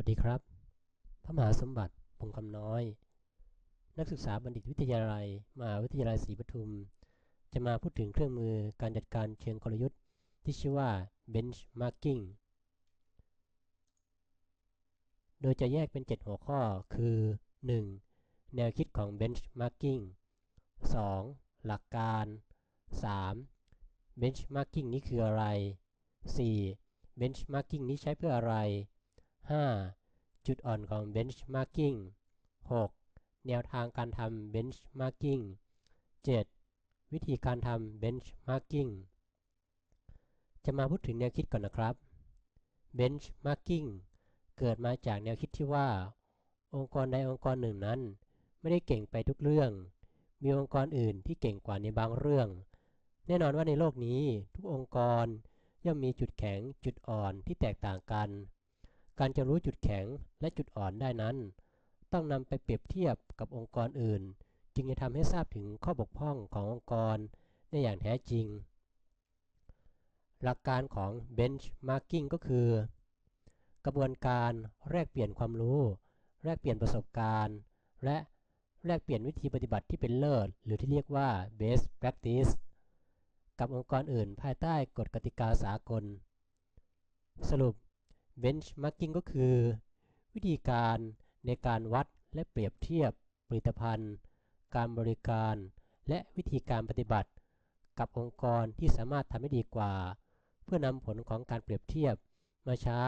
วัสดีครับ พระมหาสมบัติ พงคำน้อย นักศึกษาบัณฑิตวิทยาลัย มหาวิทยาลัยศรีปทุม จะมาพูดถึงเครื่องมือการจัดการเชิงกลยุทธ์ที่ชื่อว่า benchmarking โดยจะแยกเป็น 7 หัวข้อคือ 1. แนวคิดของ benchmarking 2. หลักการ 3. benchmarking นี้คืออะไร 4. benchmarking นี้ใช้เพื่ออะไร 5. จุดอ่อนของ benchmarking 6. แนวทางการทำ benchmarking 7. วิธีการทำ benchmarking จะมาพูดถึงแนวคิดก่อนนะครับ benchmarking เกิดมาจากแนวคิดที่ว่า องค์กรใดองค์กรหนึ่งนั้น ไม่ได้เก่งไปทุกเรื่อง มีองค์กรอื่นที่เก่งกว่าในบางเรื่อง แน่นอนว่าในโลกนี้ทุกองค์กรย่อมมีจุดแข็งจุดอ่อนที่แตกต่างกัน การจะรู้จุดแข็งและจุดอ่อนได้นั้น ต้องนำไปเปรียบเทียบกับองค์กรอื่น จึงจะทำให้ทราบถึงข้อบกพร่องขององค์กรได้อย่างแท้จริง หลักการของ benchmarking ก็คือ กระบวนการแลกเปลี่ยนความรู้ แลกเปลี่ยนประสบการณ์ และแลกเปลี่ยนวิธีปฏิบัติที่เป็นเลิศ หรือที่เรียกว่า best practice กับองค์กรอื่นภายใต้กฎกติกาสากล สรุป benchmarking ก็คือ วิธีการในการวัดและเปรียบเทียบผลิตภัณฑ์ การบริการ และวิธีการปฏิบัติ กับองค์กรที่สามารถทำให้ดีกว่า เพื่อนำผลของการเปรียบเทียบ มาใช้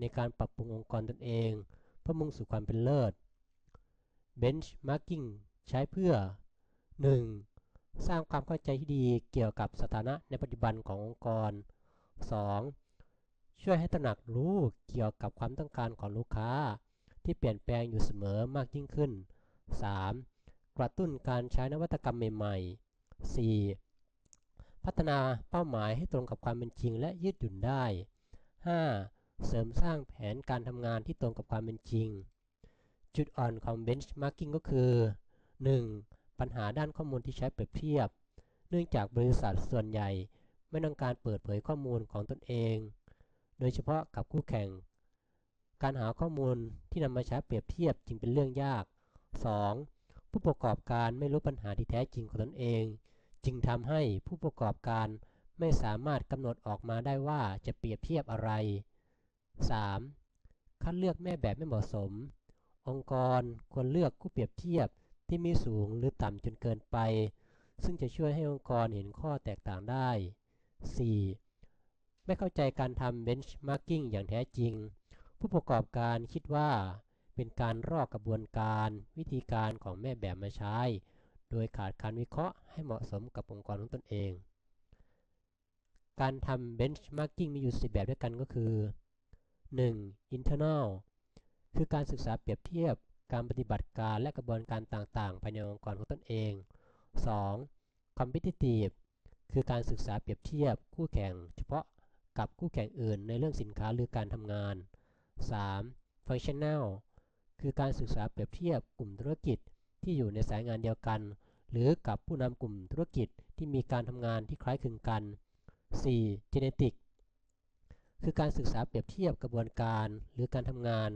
ในการปรับปรุงองค์กรตนเอง เพื่อมุ่งสู่ความเป็นเลิศ benchmarking ใช้เพื่อ 1. สร้างความเข้าใจที่ดีเกี่ยวกับสถานะในปัจจุบันขององค์กร 2. ช่วยให้ตระหนักรู้เกี่ยวกับความต้องการของลูกค้า ที่เปลี่ยนแปลงอยู่เสมอมากยิ่งขึ้น 3. กระตุ้นการใช้นวัตกรรมใหม่ๆ 4. พัฒนาเป้าหมายให้ตรงกับความเป็นจริงและยืดหยุ่นได้ 5. เสริมสร้างแผนการทำงานที่ตรงกับความเป็นจริง จุดอ่อนของ benchmarking ก็คือ 1. ปัญหาด้านข้อมูลที่ใช้เปรียบเทียบ เนื่องจากบริษัทส่วนใหญ่ไม่ต้องการเปิดเผยข้อมูลของตนเอง โดยเฉพาะกับคู่แข่ง การหาข้อมูลที่นำมาใช้เปรียบเทียบจึงเป็นเรื่องยาก 2. ผู้ประกอบการไม่รู้ปัญหาที่แท้จริงของตนเอง จึงทำให้ผู้ประกอบการไม่สามารถกำหนดออกมาได้ว่าจะเปรียบเทียบอะไร 3. คัดเลือกแม่แบบไม่เหมาะสม องค์กรควรเลือกคู่เปรียบเทียบที่มีสูงหรือต่ำจนเกินไป ซึ่งจะช่วยให้องค์กรเห็นข้อแตกต่างได้ 4. ไม่เข้าใจการทำ benchmarking อย่างแท้จริง ผู้ประกอบการคิดว่า เป็นการรอกกระบวนการวิธีการของแม่แบบมาใช้ โดยขาดการวิเคราะห์ให้เหมาะสมกับองค์กรของตนเอง การทำ benchmarking มีอยู่10แบบด้วยกันก็คือ 1. internal คือการศึกษาเปรียบเทียบการปฏิบัติการและกระบวนการต่างๆ ภายในองค์กรของตนเอง 2. competitive คือการศึกษาเปรียบเทียบคู่แข่งเฉพาะ กับคู่แข่งอื่นในเรื่องสินค้าหรือการทำงาน 3. functional คือการศึกษาเปรียบเทียบกลุ่มธุรกิจที่อยู่ในสายงานเดียวกัน หรือกับผู้นำกลุ่มธุรกิจที่มีการทำงานที่คล้ายคลึงกัน 4. genetic คือการศึกษาเปรียบเทียบกระบวนการหรือการทำงาน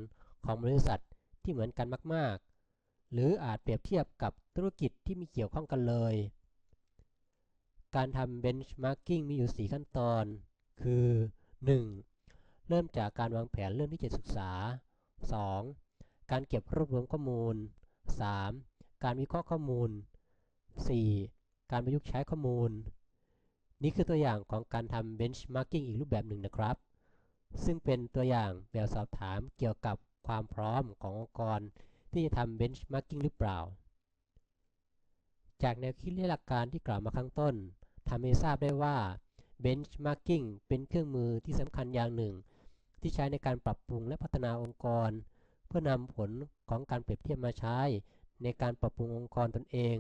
ของบริษัทที่เหมือนกันมาก ๆ หรืออาจเปรียบเทียบกับธุรกิจที่มีเกี่ยวข้องกันเลย การทำ benchmarking มีอยู่ 4 ขั้นตอน คือ 1. เริ่มจากการวางแผนเรื่องที่จะศึกษา 2. การเก็บรวบรวมข้อมูล 3. การวิเคราะห์ข้อมูล 4. การประยุกต์ใช้ข้อมูล นี่คือตัวอย่างของการทำ benchmarking อีกรูปแบบหนึ่งนะครับ ซึ่งเป็นตัวอย่างแบบสอบถามเกี่ยวกับความพร้อมขององค์กร ที่จะทำ benchmarking หรือเปล่า จากแนวคิดและหลักการที่กล่าวมาข้างต้นทำให้ทราบได้ว่า benchmarking เป็นเครื่องมือที่สำคัญอย่างหนึ่ง ที่ใช้ในการปรับปรุงและพัฒนาองค์กร เพื่อนำผลของการเปรียบเทียบมาใช้ ในการปรับปรุงองค์กรตนเอง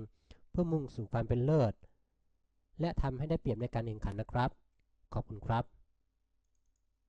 เพื่อมุ่งสู่ความเป็นเลิศ และทำให้ได้เปรียบในการแข่งขันนะครับ ขอบคุณครับ